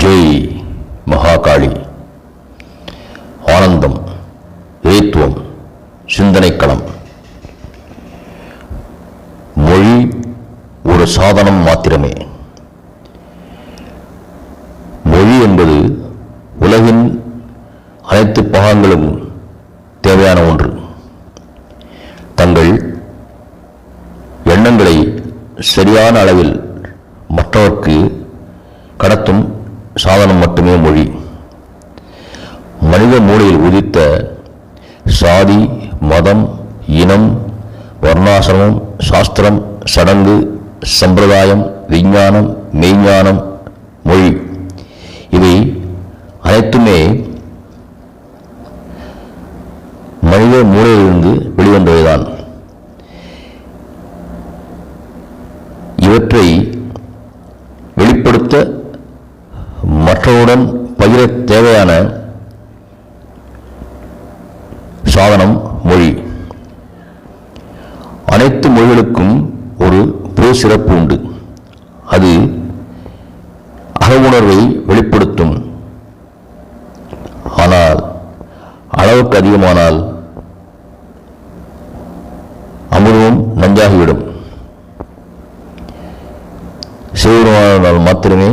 ஜெய் மகாகாளி. ஆனந்தம் ஏத்துவம் சிந்தனைக்களம். மொழி ஒரு சாதனம் மாத்திரமே. மொழி என்பது உலகின் அனைத்து பாகங்களும் தேவையான ஒன்று. தங்கள் எண்ணங்களை சரியான அளவில் மற்றவர்க்கு மட்டுமே மொழி. மனித மூளையில் உதித்த சாதி மதம் இனம் வர்ணாசிரமம் சாஸ்திரம் சடங்கு சம்பிரதாயம் விஞ்ஞானம் மெய்ஞானம் மொழி. இவை அனைத்துமே மனித மூளையிலிருந்து வெளிவந்தவைதான். இவற்றை வெளிப்படுத்த மற்றவருடன் பகிர தேவையான சாதனம் மொழி. அனைத்து மொழிகளுக்கும் ஒரு பொது சிறப்பு உண்டு. அது அகவுணர்வை வெளிப்படுத்தும். ஆனால் அளவுக்கு அதிகமானால் அமிர்தமும் நஞ்சாகிவிடும். சிவபெருமானால் மாத்திரமே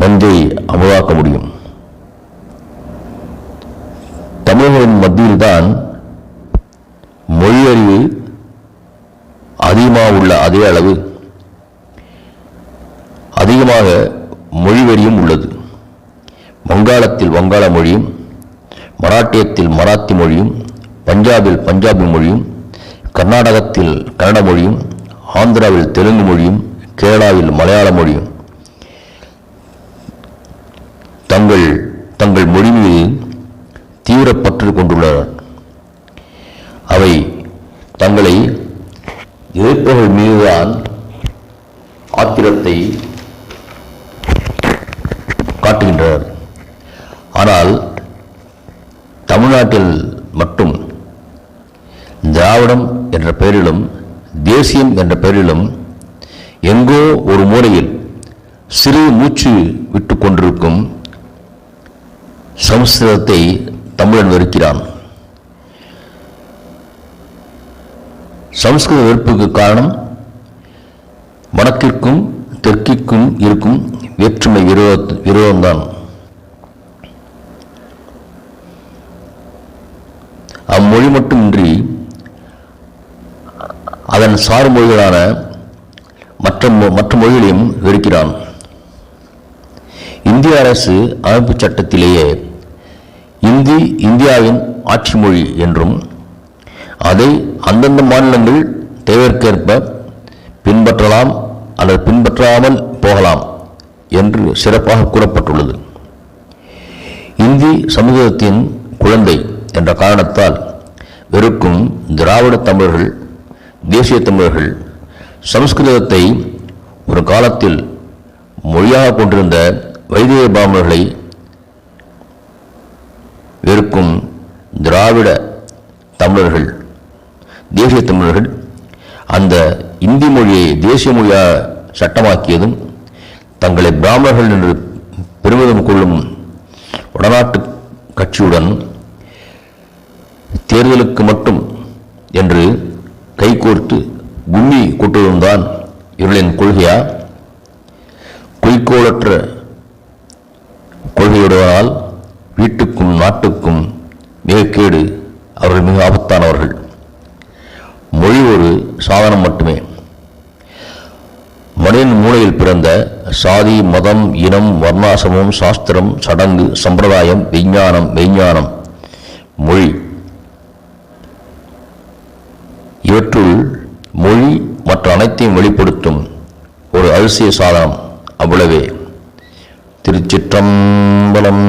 நஞ்சை அமுதாக்க முடியும். தமிழர்களின் மத்தியில்தான் மொழி அறிவு அதிகமாக உள்ள அதே அளவு அதிகமாக மொழிவெறியும் உள்ளது. வங்காளத்தில் வங்காள மொழியும் மராட்டியத்தில் மராத்தி மொழியும் பஞ்சாபில் பஞ்சாபி மொழியும் கர்நாடகத்தில் கன்னட மொழியும் ஆந்திராவில் தெலுங்கு மொழியும் கேரளாவில் மலையாள மொழியும் தங்கள் தங்கள் மொழி மீது தீவிர பற்று கொண்டுள்ளனர். அவை தங்களை எதிர்ப்பவர்கள் மீதுதான் ஆத்திரத்தை காட்டுகின்றனர். ஆனால் தமிழ்நாட்டில் மட்டும் திராவிடம் என்ற பெயரிலும் தேசியம் என்ற பெயரிலும் எங்கோ ஒரு மூலையில் சிறு மூச்சு விட்டு கொண்டிருக்கும் சமஸ்கிருதத்தை தமிழன் வெறுக்கிறான். சமஸ்கிருத வெறுப்புக்கு காரணம் வடக்கிற்கும் தெற்கிற்கும் இருக்கும் வேற்றுமை விரோத விரோதம்தான். அம்மொழி மட்டுமின்றி அதன் சார் மொழிகளான மற்ற மொ- மற்ற மொழிகளையும் வெறுக்கிறான். இந்திய அரசு அமைப்புச் சட்டத்திலேயே இந்தி இந்தியாவின் ஆட்சி மொழி என்றும் அதை அந்தந்த மாநிலங்கள் தேவைக்கேற்ப பின்பற்றலாம் அல்லது பின்பற்றாமல் போகலாம் என்று சிறப்பாக கூறப்பட்டுள்ளது. இந்தி சமூகத்தின் குழந்தை என்ற காரணத்தால் வெறுக்கும் திராவிட தமிழர்கள் தேசிய தமிழர்கள் சமஸ்கிருதத்தை ஒரு காலத்தில் மொழியாக கொண்டிருந்த வைதிக பாமர்களை வெறுக்கும் திராவிட தமிழர்கள் தேசிய தமிழர்கள் அந்த இந்தி மொழியை தேசிய மொழியாக சட்டமாக்கியதும் தங்களை பிராமணர்கள் என்று பெருமிதம் கொள்ளும் வடநாட்டு கட்சியுடன் தேர்தலுக்கு மட்டும் என்று கைகோர்த்து கும்மி கொட்டுவதும் தான் இவர்களின் கொள்கையா? குறிக்கோளற்ற கொள்கையுடையால் வீட்டுக்கும் நாட்டுக்கும் மிக அவர்கள் மிக ஆபத்தானவர்கள். மொழி ஒரு சாதனம் மட்டுமே. மனிதன் மூளையில் பிறந்த சாதி மதம் இனம் வர்ணாசமம் சாஸ்திரம் சடங்கு சம்பிரதாயம் விஞ்ஞானம் மெய்ஞானம் மொழி. இவற்றுள் மொழி மற்ற அனைத்தையும் வெளிப்படுத்தும் ஒரு அரிசிய சாதனம் அவ்வளவே. திருச்சிற்றம்பலம்.